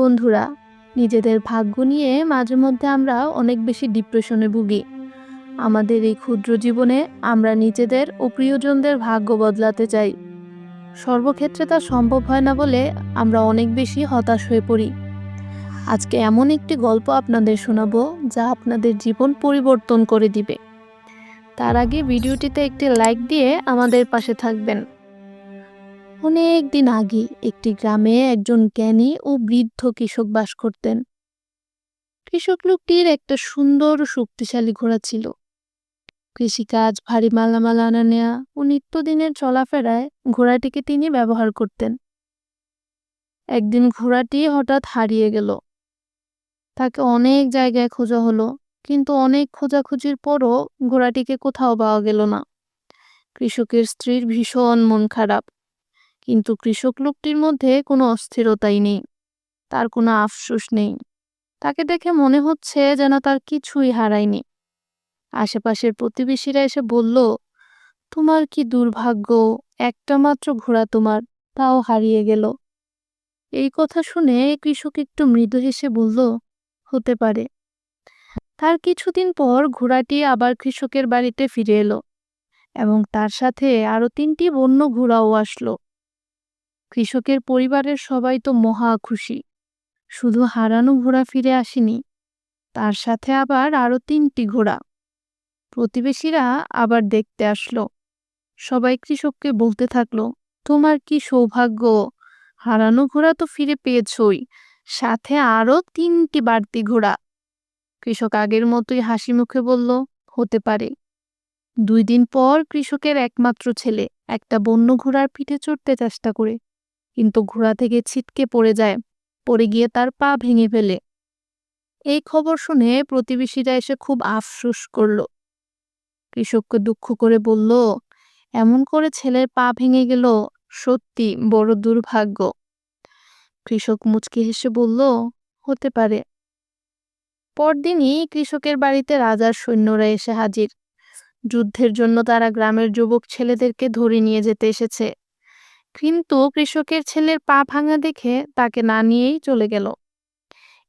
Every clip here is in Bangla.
বন্ধুরা, নিজেদের ভাগ্য নিয়ে মাঝে মধ্যে আমরা অনেক বেশি ডিপ্রেশনে ভুগি। আমাদের এই ক্ষুদ্র জীবনে আমরা নিজেদের ও প্রিয়জনদের ভাগ্য বদলাতে চাই। সর্বক্ষেত্রে তা সম্ভব হয় না বলে আমরা অনেক বেশি হতাশ হয়ে পড়ি। আজকে এমন একটি গল্প আপনাদের শোনাবো, যা আপনাদের জীবন পরিবর্তন করে দিবে। তার আগে ভিডিওটিতে একটি লাইক দিয়ে আমাদের পাশে থাকবেন। অনেক দিন আগে একটি গ্রামে একজন জ্ঞানী ও বৃদ্ধ কৃষক বাস করতেন। কৃষক লোকটির একটা সুন্দর ও শক্তিশালী ঘোড়া ছিল। কৃষিকাজ, ভারী মালামাল আনা নেয়া ও নিত্যদিনের চলাফেরায় ঘোড়াটিকে তিনি ব্যবহার করতেন। একদিন ঘোড়াটি হঠাৎ হারিয়ে গেল। তাকে অনেক জায়গায় খোঁজা হলো, কিন্তু অনেক খোঁজাখুঁজির পরও ঘোড়াটিকে কোথাও পাওয়া গেল না। কৃষকের স্ত্রীর ভীষণ মন খারাপ। কিন্তু কৃষক লোকটির মধ্যে কোনো অস্থিরতাই নেই। তার কোনো আফসোস নেই। তাকে দেখে মনে হচ্ছে যেন তার কিছুই হারায়নি। আশেপাশের প্রতিবেশীরা এসে বলল, তোমার কি দুর্ভাগ্য? একটা মাত্র ঘোড়া তোমার, তাও হারিয়ে গেল। এই কথা শুনে কৃষক একটু মৃদু হেসে বলল, হতে পারে। তার কিছুদিন পর ঘোড়াটি আবার কৃষকের বাড়িতে ফিরে এলো এবং তার সাথে আরও তিনটি বন্য ঘোড়াও আসলো। কৃষকের পরিবারের সবাই তো মহা খুশি। শুধু হারানো ঘোড়া ফিরে আসেনি, তার সাথে আবার আরও তিনটি ঘোড়া। প্রতিবেশীরা আবার দেখতে আসলো। সবাই কৃষককে বলতে থাকল, তোমার কি সৌভাগ্য? হারানো ঘোড়া তো ফিরে পেয়েছই, সাথে আরও তিনটি বাড়তি ঘোড়া। কৃষক আগের মতোই হাসি মুখে বলল, হতে পারে। দুই দিন পর কৃষকের একমাত্র ছেলে একটা বন্য ঘোড়ার পিঠে চড়তে চেষ্টা করে। কিন্তু ঘোড়া থেকে ছিটকে পড়ে যায়, পড়ে গিয়ে তার পা ভেঙে ফেলে। এই খবর শুনে প্রতিবেশীরা এসে খুব আফসোস করল। কৃষককে দুঃখ করে বলল, এমন করে ছেলের পা ভেঙে গেল, সত্যি বড় দুর্ভাগ্য। কৃষক মুচকি হেসে বলল, হতে পারে। পরদিনই কৃষকের বাড়িতে রাজার সৈন্যরা এসে হাজির। যুদ্ধের জন্য তারা গ্রামের যুবক ছেলেদেরকে ধরে নিয়ে যেতে এসেছে। কিন্তু কৃষকের ছেলের পা ভাঙা দেখে তাকে না নিয়েই চলে গেল।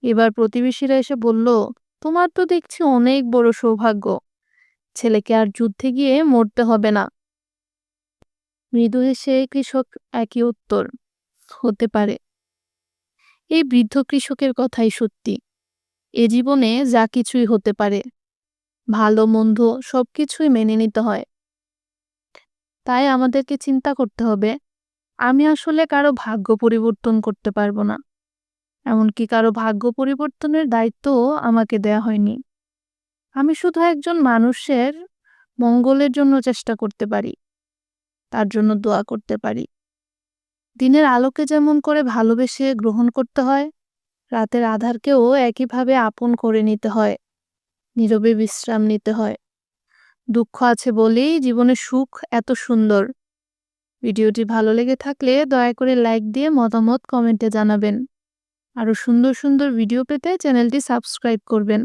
এবার প্রতিবেশীরা এসে বলল, তোমার তো দেখছি অনেক বড় সৌভাগ্য। ছেলেকে আর যুদ্ধে গিয়ে মরতে হবে না। মৃদু হেসে কৃষক একই উত্তর, হতে পারে। এই বৃদ্ধ কৃষকের কথাই সত্যি। এ জীবনে যা কিছুই হতে পারে, ভালো, মন্দ সবকিছুই মেনে নিতে হয়। তাই আমাদেরকে চিন্তা করতে হবে আমি আসলে কারও ভাগ্য পরিবর্তন করতে পারব না। এমনকি কারও ভাগ্য পরিবর্তনের দায়িত্বও আমাকে দেয়া হয়নি। আমি শুধু একজন মানুষের মঙ্গলের জন্য চেষ্টা করতে পারি। তার জন্য দোয়া করতে পারি। দিনের আলোকে যেমন করে ভালোবেসে গ্রহণ করতে হয়, রাতের আধারকেও একইভাবে আপন করে নিতে হয়, নীরবে বিশ্রাম নিতে হয়। দুঃখ আছে বলেই জীবনে সুখ এত সুন্দর। ভিডিওটি ভালো লেগে থাকলে দয়া করে লাইক দিয়ে মতামত কমেন্টে জানাবেন। আরও সুন্দর সুন্দর ভিডিও পেতে চ্যানেলটি সাবস্ক্রাইব করবেন।